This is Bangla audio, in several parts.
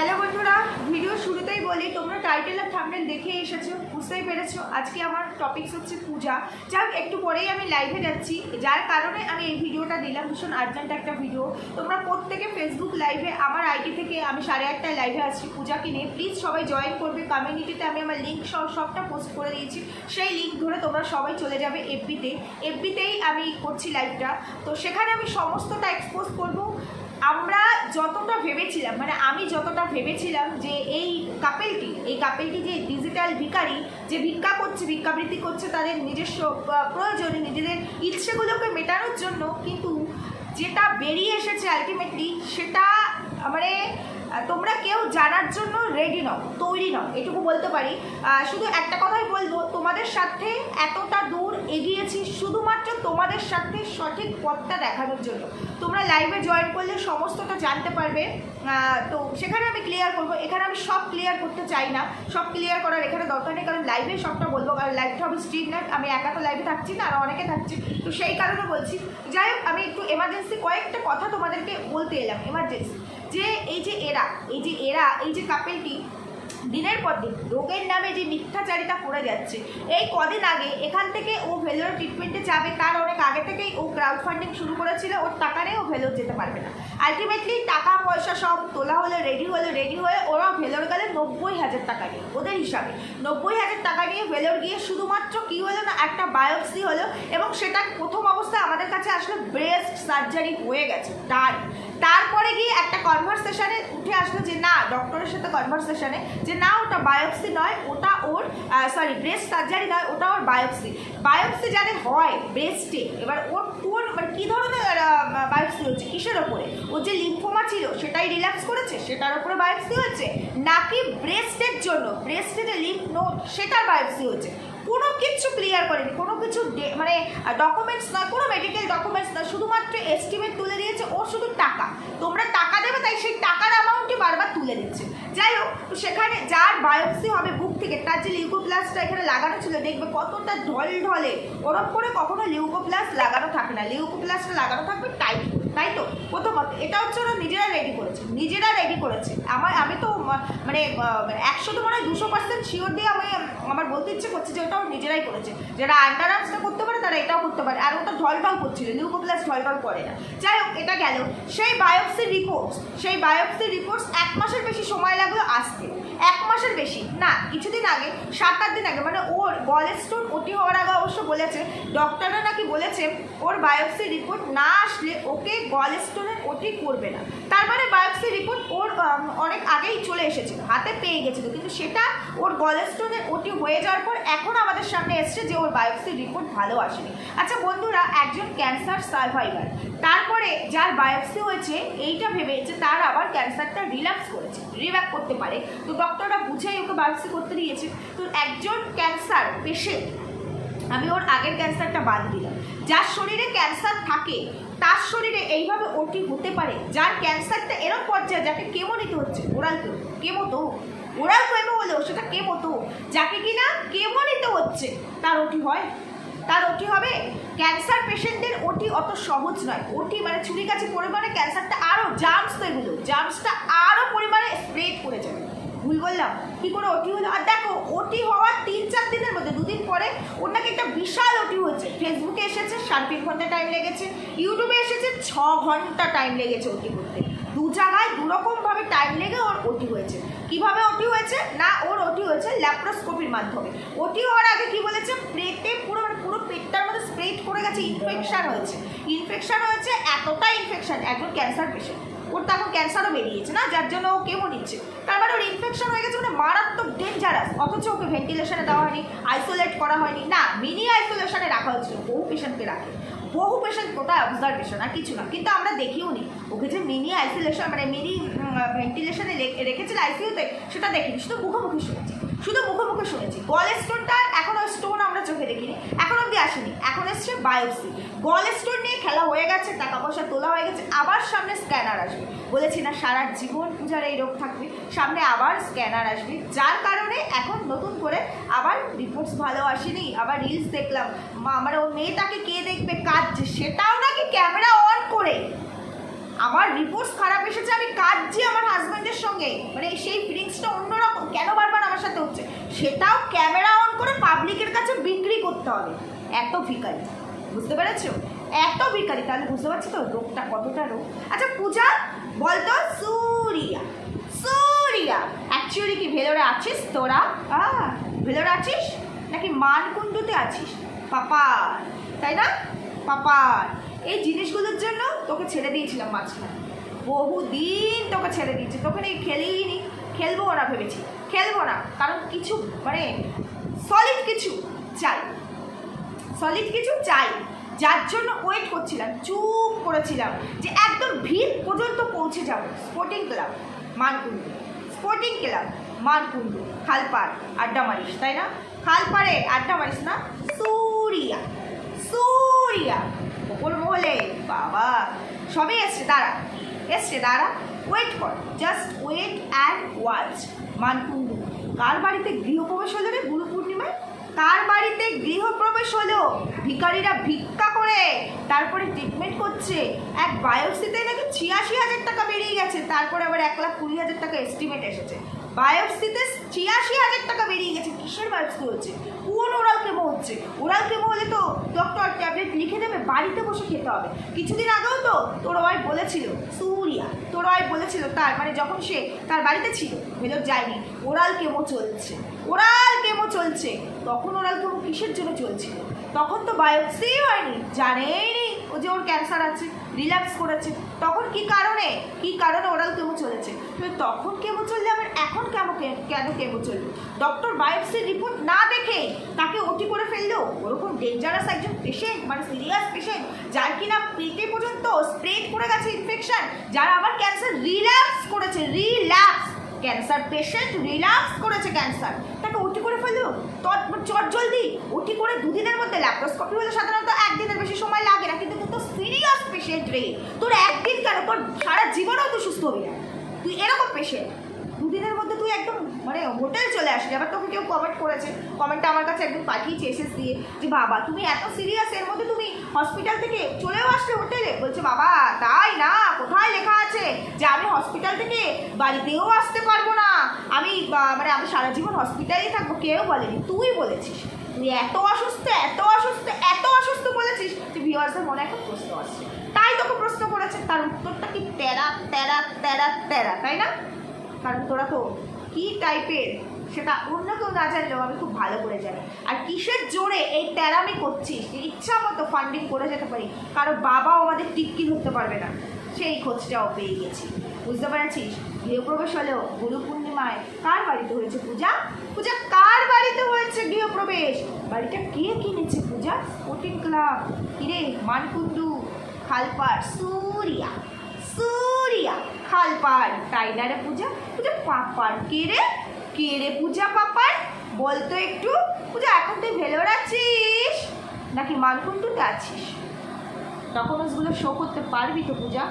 হ্যালো বন্ধুরা, ভিডিও শুরুতেই বলি, তোমরা টাইটেল আর থাম্বনেল দেখে এসেছ, বুঝতেই পেরেছ। আজকে আমার টপিকস হচ্ছে পূজা। যাক, একটু পরেই আমি লাইভে যাচ্ছি। যার কারণে আমি এই ভিডিওটা দিলাম, ভীষণ আর্জেন্ট একটা ভিডিও তোমরা প্রত্যেকে ফেসবুক লাইভে আমার আইডি থেকে আমি সাড়ে আটটায় লাইভে আসছি পূজাকে নিয়ে প্লিজ সবাই জয়েন করবে। কমিউনিটিতে আমি আমার লিঙ্ক সব সবটা পোস্ট করে দিয়েছি। সেই লিঙ্ক ধরে তোমরা সবাই চলে যাবে এফবিতে এফবিতেই আমি করছি লাইভটা তো সেখানে আমি সমস্তটা এক্সপোজ করব। আমরা যতটা ভেবেছিলাম মানে আমি যতটা ভেবেছিলাম যে এই কাপেলটি এই কাপেলটি যে ডিজিটাল ভিকারি যে ভিক্ষা করছে, ভিক্ষাবৃত্তি করছে তাদের নিজস্ব প্রয়োজনে নিজেদের ইচ্ছেগুলোকে মেটানোর জন্য কিন্তু যেটা বেরিয়ে এসেছে আলটিমেটলি সেটা মানে তোমরা কেউ জানার জন্য রেডি নও, তৈরি নও, এটুকু বলতে পারি। শুধু একটা কথাই বলব, তোমাদের সাথে এতটা দূর এগিয়েছি শুধুমাত্র তোমাদের সাথে সঠিক পথটা দেখানোর জন্য। তোমরা লাইভে জয়েন করলে সমস্তটা জানতে পারবে। তো সেখানে আমি ক্লিয়ার করব, এখানে আমি সব ক্লিয়ার করতে চাই না। সব ক্লিয়ার করার এখানে দরকার নেই, কারণ লাইভে সবটা বলব, কারণ লাইভটা হবে স্ট্রিট নাইট আমি একা তো লাইভে থাকছি না, আর অনেকে থাকছে। তো সেই কারণে বলছি, যাই হোক, আমি একটু এমার্জেন্সি কয়েকটা কথা তোমাদেরকে বলতে এলাম এমার্জেন্সি যে এই যে এরা এই যে এরা, এই যে কাপেলটি দিনের পর দিন রোগের নামে যে মিথ্যাচারিতা করে যাচ্ছে, এই কদিন আগে এখান থেকে ও ভেলোর ট্রিটমেন্টে যাবে, তার অনেক আগে থেকেই ও ক্রাউড ফান্ডিং শুরু করেছিল, ওর টাকা নিয়ে ও ভেলোর যেতে পারবে না। আলটিমেটলি টাকা, পয়সা সব তোলা হলো রেডি হলো রেডি হয়ে ওরা ভেলোর গেলে নব্বই হাজার টাকা নিয়ে, ওদের হিসাবে নব্বই হাজার টাকা নিয়ে ভেলোর গিয়ে শুধুমাত্র কী হলো না, একটা বায়োপসি হলো এবং সেটা প্রথম অবস্থায় আমাদের কাছে আসলে ব্রেস্ট সার্জারি হয়ে গেছে ডান তারপরে গিয়ে একটা কনভারসেশনে উঠে আসলো যে, না ডক্টরের সাথে কনভারসেশনে যে, না, ওটা বায়োপসি নয়, ওটা ওর সরি ব্রেস্ট সার্জারি নয়, ওটা ওর বায়োপসি বায়োপসি যাদের হয় ব্রেস্টে এবার ওর কোন মানে কী ধরনের বায়োপসি হচ্ছে, কিসের ওপরে? ওর যে লিম্ফোমা ছিল, সেটাই রিল্যাক্স করেছে, সেটার ওপরে বায়োপসি হচ্ছে নাকি ব্রেস্টের জন্য ব্রেস্টে যে লিম্ফ নোট সেটার বায়োপসি হচ্ছে কোনো কিছু ক্লিয়ার করেনি, কোনো কিছু মানে ডকুমেন্টস না, কোনো মেডিকেল ডকুমেন্টস না, শুধুমাত্র এস্টিমেট তুলে দিয়েছে ওর শুধু টাকা। তোমরা টাকা দেবে, তাই সেই টাকার অ্যামাউন্টই বারবার তুলে দিচ্ছে। যাই হোক, তো সেখানে যার বায়োপসি হবে বুক থেকে, তার যে লিউকোপ্লাসটা এখানে লাগানো ছিল, দেখবে কতটা ঢল ঢলে ওরম করে কখনো লিউকোপ্লাস লাগানো থাকে না। লিউকোপ্লাসটা লাগানো থাকবে টাইট তাই তো? প্রথমত এটা হচ্ছে ওরা নিজেরা রেডি করেছে, নিজেরা রেডি করেছে। আমার, আমি তো মানে একশো তো মনে হয় দুশো পার্সেন্ট শিওর দিয়ে আমি, আমার বলতে ইচ্ছে করছে যে ওটাও নিজেরাই করেছে। যারা আন্ডার আর্মসটা করতে পারে, তারা এটাও করতে পারে। আর ওটা ঢল ঢল করছিল লিউকোপ্লাস ঢল ঢল করে না। যাই হোক, এটা গেল। সেই বায়োপসি রিপোর্টস সেই বায়োপসি রিপোর্টস এক মাসের বেশি সময় লাগল আসতে এক মাসের বেশি, না, কিছুদিন আগে, সাত আট দিন আগে মানে ওর গল স্টোন ওটি হওয়ার আগে অবশ্য বলেছে ডক্টররা নাকি বলেছে, ওর বায়োপসি রিপোর্ট না আসলে ওকে গল ওটি করবে না। তার মানে বায়োপসি রিপোর্ট ওর অনেক আগেই চলে এসেছিল, হাতে পেয়ে গেছিল। কিন্তু সেটা ওর গল ওটি হয়ে যাওয়ার পর এখন আমাদের সামনে এসছে যে ওর বায়োপসি রিপোর্ট ভালো আসেনি। আচ্ছা বন্ধুরা, একজন ক্যান্সার সার্ভাইভার তারপরে যার বায়োপসি হয়েছে, এইটা ভেবে যে তার আবার ক্যান্সারটা রিল্যাক্স করেছে রিব্যাক করতে পারে। তো ডক্টররা বুঝেই ওকে বায়োপসি করতে দিয়েছে। তো একজন ক্যান্সার পেশেন্ট আমি ওর আগের ক্যান্সারটা বাদ দিলাম। যার শরীরে ক্যান্সার থাকে, তার শরীরে এইভাবে ওটি হতে পারে, যার ক্যান্সারটা এরকম পর্যায়ে যাকে কেমো নিতে হচ্ছে, ওরাল কেমো কেমো তো, ওরাল কেমো হলেও সেটা কেমো তো, যাকে কিনা কেমো নিতে হচ্ছে, তার ওটি হয়। তার ওটি হবে ক্যান্সার পেশেন্টদের ওটি অত সহজ নয়। ওটি মানে ছুরি কাছে পরিমাণে ক্যান্সারটা আরও জার্মস তো এগুলো জার্মসটা আরও পরিমাণে স্প্রেড করে যাবে। ভুল বললাম, কি করে ওটি হলো? আর দেখো, ওটি হওয়ার তিন চার দিনের মধ্যে, দুদিন পরে ওর নাকি একটা বিশাল ওটি হয়েছে ফেসবুকে এসেছে সাড়ে তিন ঘণ্টা টাইম লেগেছে। ইউটিউবে এসেছে ছ ঘণ্টা টাইম লেগেছে ওটি করতে। দু জায়গায় দুরকমভাবে টাইম লেগে ওর ওটি হয়েছে। কীভাবে ওটি হয়েছে? না, ওর ওটি হয়েছে ল্যাপ্রোস্কোপির মাধ্যমে। ওটি হওয়ার আগে কি বলেছে? পেটে পুরো মানে পুরো পেটটার মধ্যে স্প্রেড করে গেছে ইনফেকশান হয়েছে। ইনফেকশান হয়েছে, এতটা ইনফেকশান একজন ক্যান্সার পেশেন্ট ওর তো এখন ক্যান্সারও বেরিয়েছে না, যার জন্য ও কেমো নিচ্ছে। তারপরে মানে ওর ইনফেকশন হয়ে গেছে মানে মারাত্মক ডেঞ্জারাস অথচ ওকে ভেন্টিলেশনে দেওয়া হয়নি আইসোলেট করা হয়নি। না মিনি আইসোলেশনে রাখা হয়েছিল, বহু পেশেন্টকে রাখে। বহু পেশেন্ট কোথায়? অবজারভেশন আর কিছু না। কিন্তু আমরা দেখিও নি। ওকে যে মিনি আইসোলেশন মানে মিনি ভেন্টিলেশনে রেখেছিল আইসিউতে সেটা দেখিনি। শুধু মুখোমুখি শুনেছি শুধু মুখে মুখে শুনেছি। গল স্টোনটা এখনও স্টোন আমরা চোখে দেখিনি। এখন অব্দি আসেনি। এখন এসছে বায়োপসি গল স্টোন নিয়ে খেলা হয়ে গেছে টাকা পয়সা তোলা হয়ে গেছে, আবার সামনে স্ক্যানার আসবে। বলেছি না, সারা জীবন পূজার এই রোগ থাকবে। সামনে আবার স্ক্যানার আসবে। যার কারণে এখন নতুন করে আবার রিপোর্টস ভালো আসেনি। আবার রিলস দেখলাম। মা, আমার ও মেয়েটাকে কে দেখবে, কাঁদছে। সেটাও নাকি ক্যামেরা অন করে। আমার রিপোর্টস খারাপ এসেছে, আমি কাঁদছি আমার হাজব্যান্ডের সঙ্গে। মানে সেই ফিলিংসটা অন্যরকম। কেন বারবার সাথে হচ্ছে, সেটাও ক্যামেরা অন করে পাবলিকের কাছে বিক্রি করতে হবে। এত ভিকারি বুঝতে পেরেছ? এত ভিকারি তাহলে বুঝতে পারছি তো রোগটা কতটা রোগ? আচ্ছা পূজা বলতো সুরিয়া সুরিয়া অ্যাকচুয়ালি কি ভেলোরে আছিস তোরা? ভেলোরে আছিস? নাকি মানকুণ্ডুতে আছিস? পাপার, তাই না? পাপার, এই জিনিসগুলোর জন্য তোকে ছেড়ে দিয়েছিলাম মাঝখানে। বহুদিন তোকে ছেড়ে দিয়েছি, তোকে নিয়ে খেলেই নি। খেলব না ভেবেছি। খেলব না। কারণ কিছু মানে সলিড কিছু চাই। সলিড কিছু চাই। যার জন্য ওয়েট করছিলাম, চুপ করেছিলাম যে একদম ভিড় পর্যন্ত পৌঁছে যাব। Sporting club Mankundu sporting club Mankundu খালপাড়, আড্ডা মারিস, তাই না? খালপাড়ে আড্ডা মারিস না, সুরিয়া সুরিয়া ওপর মহলে বাবা সবই এসছে, দাঁড়া। এসছে দাঁড়া ওয়েট কর just wait and watch Mankundu কার বাড়িতে গৃহপ্রবেশ হলো রে? গুরু পূর্ণিমায়? কার বাড়িতে গৃহপ্রবেশ হলো। ভিখারিরা ভিক্ষা করে, তারপরে ট্রিটমেন্ট করছে। এক বায়োপসিতে নাকি ছিয়াশি হাজার টাকা বেরিয়ে গেছে। তারপরে আবার এক লাখ কুড়ি হাজার টাকা এস্টিমেট এসেছে। বায়োপসিতে ছিয়াশি হাজার টাকা বেরিয়ে গেছে। কিসের বায়োপসি হচ্ছে? কোন ওরাল কেমো হচ্ছে। ওরাল কেমো হলে তো ডক্টর ট্যাবলেট লিখে দেবে, বাড়িতে বসে খেতে হবে। কিছুদিন আগেও তো তোর ওয়াই বলেছিল, সুরিয়া, তোর ওয়াই বলেছিল তার মানে যখন সে তার বাড়িতে ছিল, ভেতর যায়নি, ওরাল কেমো চলছে। ওরাল কেমো চলছে। তখন ওরাল কেমো কিসের জন্য চলছিল? তখন তো বায়োপসি হয়নি, জানেই নি। ও যে ওর ক্যান্সার আছে রিল্যাক্স করেছে, তখন কি কারণে? কি কারণে ওরাল কেমো চলেছে? তখন কেমো চললে, আবার এখন কেমন কেন কেমো চলবে? ডক্টর বায়োপসির রিপোর্ট না দেখে তাকে ওটি করে ফেলল? ওরকম ডেঞ্জারাস একজন পেশেন্ট মানে সিরিয়াস পেশেন্ট যার কিনা পেটে পর্যন্ত স্প্রেড করে গেছে ইনফেকশন যার আবার ক্যান্সার রিল্যাক্স করেছে রিল্যাক্স ক্যান্সার পেশেন্ট রিল্যাক্স করেছে ক্যান্সার তৎ চট জলদি ওটি করে দুদিনের মধ্যে ল্যাপ্রোস্কোপি হলে সাধারণত একদিনের বেশি সময় লাগে না, কিন্তু তুই তো সিরিয়াস পেশেন্ট রে। তোর একদিন কেন? তোর সারা জীবনেও তুই সুস্থ হবি না। তুই এরকম পেশেন্ট দুদিনের মধ্যে তুই একদম মানে হোটেল চলে আসলি। আবার তোকে কেউ কমেন্ট করেছে। কমেন্টটা আমার কাছে একদম পাঠিয়েছে এসএস দিয়ে যে বাবা, তুমি এত সিরিয়াস এর মধ্যে তুমি হসপিটাল থেকে চলেও আসলে হোটেলে বলছে, বাবা, তাই না? কোথায় লেখা আছে যে আমি হসপিটাল থেকে বাড়িতেও আসতে পারব না? আমি মানে আমি সারা জীবন হসপিটালেই থাকব, কেউ বলেনি, তুই বলেছিস। তুই এত অসুস্থ এত অসুস্থ এত অসুস্থ বলেছিস যে ভিউয়ার্সের মনে একটা প্রশ্ন আসছে। তাই তোকে প্রশ্ন করেছে, তার উত্তরটা কি তেরা তেরা তেরা তেরা, তাই না? কারণ তোরা তো কী টাইপের সেটা অন্য কেউ না জানলেও আমি খুব ভালো করে জানি। আর কিসের জোরে এই তেরামি করছিস? ইচ্ছা মতো ফান্ডিং করে যেতে পারি। কারও বাবাও আমাদের টিক্কি ধরতে পারবে না। সেই খোঁজটাও পেয়ে গেছি। বুঝতে পেরেছিস? গৃহপ্রবেশ হলেও গুরু পূর্ণিমায় কার বাড়িতে হয়েছে পূজা? পূজা কার বাড়িতে হয়েছে গৃহপ্রবেশ? বাড়িটা কে কিনেছে পূজা? স্পোর্টিং ক্লাব কিরে, মানকুণ্ডু, খালপাড়। সুরিয়া সুরিয়া, খালপাড়। তাই না রে পূজা? পূজা পাপার। কে রে? কে রে পূজা পাপার? বলতো একটু। পূজা, এখন তুই ভেলোর আছিস? নাকি মানকুণ্ডুতে আছিস? ওগুলো শো করতে পারবি তো পূজা?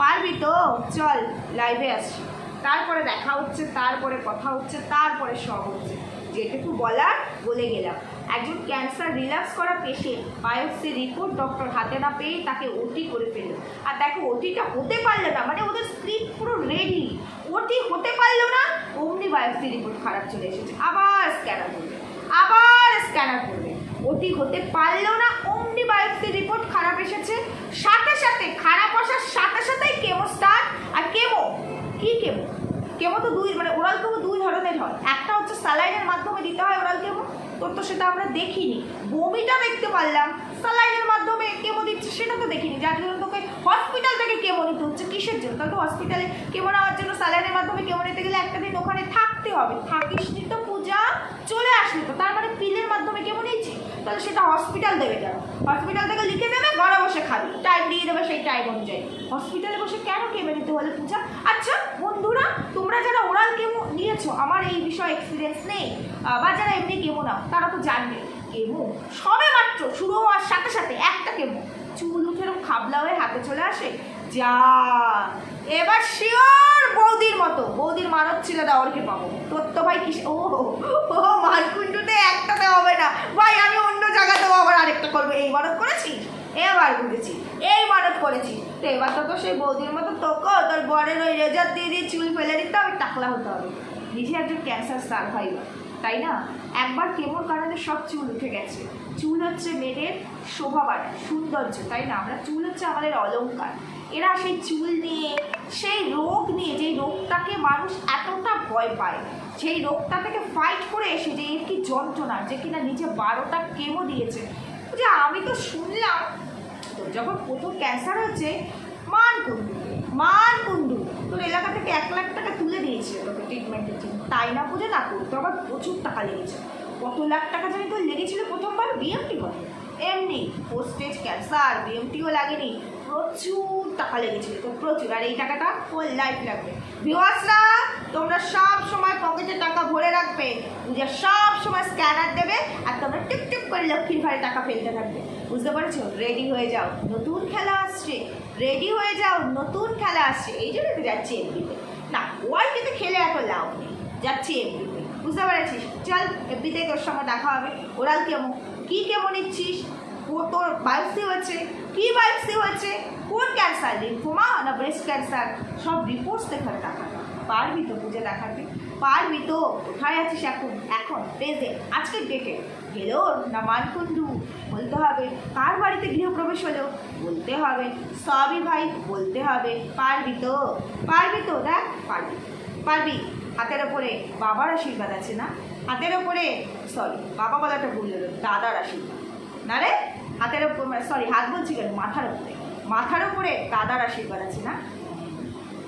পারবি তো? চল লাইভে আসছি তারপরে দেখা হচ্ছে, তারপরে কথা হচ্ছে, তারপরে সব হচ্ছে। যেটুকু বলার বলে গেলাম। একজন ক্যান্সার রিল্যাক্স করা পেশেন্ট বায়োপসি রিপোর্ট ডক্টর হাতে না পেয়ে তাকে ওটি করে ফেলল। আর দেখো ওটিটা হতে পারল না মানে ওদের স্ক্রিপ্ট পুরো রেডি ওটি হতে পারল না, অমনি বায়োপসি রিপোর্ট খারাপ চলে এসেছে। আবার স্ক্যানার করবে, আবার স্ক্যানার করবে। ওটি হতে পারল না, অমনি বায়োপসি রিপোর্ট খারাপ এসেছে। সাথে সাথে, খারাপ আসার সাথে সাথেই কেমো স্টার্ট আর কেমো কি কেমো? কেমো তো দুই মানে ওরাল কেমো দুই ধরনের হয়। একটা হচ্ছে স্যালাইনের মাধ্যমে দিতে হয় ওরাল কেমো, তোর তো সেটা আমরা দেখিনি। বমিটা দেখতে পারলাম, স্যালাইনের মাধ্যমে কেমো দিচ্ছে, সেটা তো দেখিনি। যার জন্য তোকে হসপিটাল থেকে কেমো নিতে হচ্ছে, কিসের জন্য? তাহলে তো হসপিটালে কেমো নেওয়ার জন্য স্যালাইনের মাধ্যমে কেমো নিতে গেলে একটা দিন ওখানে থাকতে হবে। থাকিস নি তো পূজা, চলে আসলি তো। তার মানে পিলের মাধ্যমে কেমো নিয়েছি তাহলে সেটা হসপিটাল দেবে কেন? হসপিটাল থেকে লিখে দেবে ঘরে বসে খাবি। টাইম দিয়ে দেবে সেই টাইম অনুযায়ী। হসপিটালে বসে কেন কেমে নিতে হলে পূজা? আচ্ছা বন্ধুরা, তোমরা যারা ওরাল কেমো নিয়েছো, আমার এই বিষয়ে এক্সপিরিয়েন্স নেই, বা যারা এমনি কেমো নাও, তারা তো জানবে। কেমো সবে মাত্র শুরু হওয়ার সাথে সাথে একটা কেমো চুল উঠে খাবলা হয়ে হাতে চলে আসে। যা। এবার শিওর বৌদির মতো, বৌদির মানত ছিল দেওয়ারকে পাবো? তোর তো ভাই কিসে ও ও মানকুণ্ডুতে একটাতে হবে না। ভাই, আমি অন্য জায়গাতেও আবার আরেকটা করব। এই মানত করেছিস এবার বুঝেছি এই মানত করেছি। তো এবার তো তো সেই বৌদির মতো তোকেও তোর বরের ওই রেজার দিয়ে দিয়ে চুল ফেলে দিতে হবে, টাকলা হতে হবে। নিজে একজন ক্যান্সার সার্ভাইভার তাই না? একবার কেমন কারণে সব চুল উঠে গেছে। চুল হচ্ছে মেয়েদের শোভা বাড়ায়, সৌন্দর্য, তাই না? আমরা চুল হচ্ছে আমাদের অলংকার। এরা সেই চুল নিয়ে, সেই রোগ নিয়ে, যেই রোগটাকে মানুষ এতটা ভয় পায় সেই রোগটা থেকে ফাইট করে এসে যে এর কি যন্ত্রণা, যে কিনা নিজে বারোটা কেমো দিয়েছে। যে আমি তো শুনলাম তোর যখন প্রথম ক্যান্সার হচ্ছে মান কুণ্ডু মান কুণ্ডু তোর এলাকা থেকে এক লাখ টাকা তুলে দিয়েছে তোকে ট্রিটমেন্টের জন্য। তাই না বুঝে না করতে আবার প্রচুর টাকা লেগেছে। কত লাখ টাকা জানি তোর লেগেছিল প্রথমবার বিএমটি করে এমনি পোস্টেজ ক্যান্সার বিএমটিও লাগেনি, প্রচুর টাকা লেগেছিল তো প্রচুর আর এই টাকাটা ফুল লাইফ লাগবে। ভিওয়াসরা তোমরা সব সময় পকেটে টাকা ভরে রাখবে নিজে সব সময় স্ক্যানার দেবে, আর তোমরা টিপ টিপ করে লক্ষ্মীর ঘরে টাকা ফেলতে থাকবে। বুঝতে পারছ? রেডি হয়ে যাও। নতুন খেলা আসছে। রেডি হয়ে যাও। নতুন খেলা আসছে। এই জন্য তো যাচ্ছি এমপিতে না ওয়াইটিতে খেলে এত লাভ নেই। যাচ্ছি এমপিতে বুঝতে পেরেছিস? চল এমপিতে তোর সঙ্গে দেখা হবে। ওরাল কেমন? কী কেমন ইচ্ছিস ও তোর বায়োপসি হচ্ছে কী বায়োপসি হচ্ছে কোন ক্যান্সার লিম্ফোমা না ব্রেস্ট ক্যান্সার সব রিপোর্টস দেখার টাকা পারবি তো বুঝে দেখাতে। পারবি তো। কোথায় আছিস এখন? এখন প্রেজেন্ট আজকের ডেটে ভেলোর না মানকুণ্ডু, বলতে হবে। কার বাড়িতে গৃহপ্রবেশ হলো? বলতে হবে। সবই ভাই, বলতে হবে। পারবি তো। পারবি তো, দেখ, পারবি। পারবি। হাতের ওপরে বাবার আশীর্বাদ আছে না? হাতের ওপরে সরি বাবা বলাটা ভুল হলো, দাদার আশীর্বাদ। না রে? হাতের সরি হাত বলছি কেন? মাথার ওপরে। মাথার ওপরে দাদার আশীর্বাদ আছে না?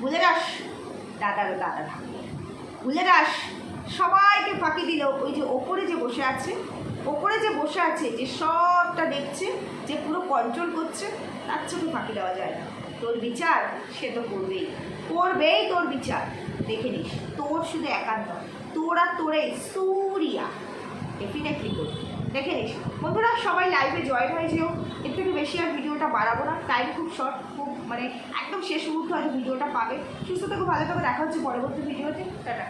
বুঝে যাস দাদারও দাদা থাকবে বুঝে যাস, সবাইকে ফাঁকি দিল। ওই যে ওপরে যে বসে আছে, ওপরে যে বসে আছে, যে সবটা দেখছে, যে পুরো কন্ট্রোল করছে, তার চোখে ফাঁকি দেওয়া যায় না। তোর বিচার, সে তো করবেই। করবেই তোর বিচার। দেখে নিস, তোর শুধু একান্ত। তোর আর তোরে সুরিয়া। ডেফিনেটলি করবি। দেখে নিস। বন্ধুরা, সবাই লাইভে জয়েন হয়ে যেও। এর থেকে বেশি আর ভিডিওটা বাড়াবো না। টাইম খুব শর্ট খুব মানে একদম শেষ মুহূর্তে হয়তো ভিডিওটা পাবে। সুস্থ থেকে, ভালো থাকবে দেখা হচ্ছে পরবর্তী ভিডিওতে টাটা।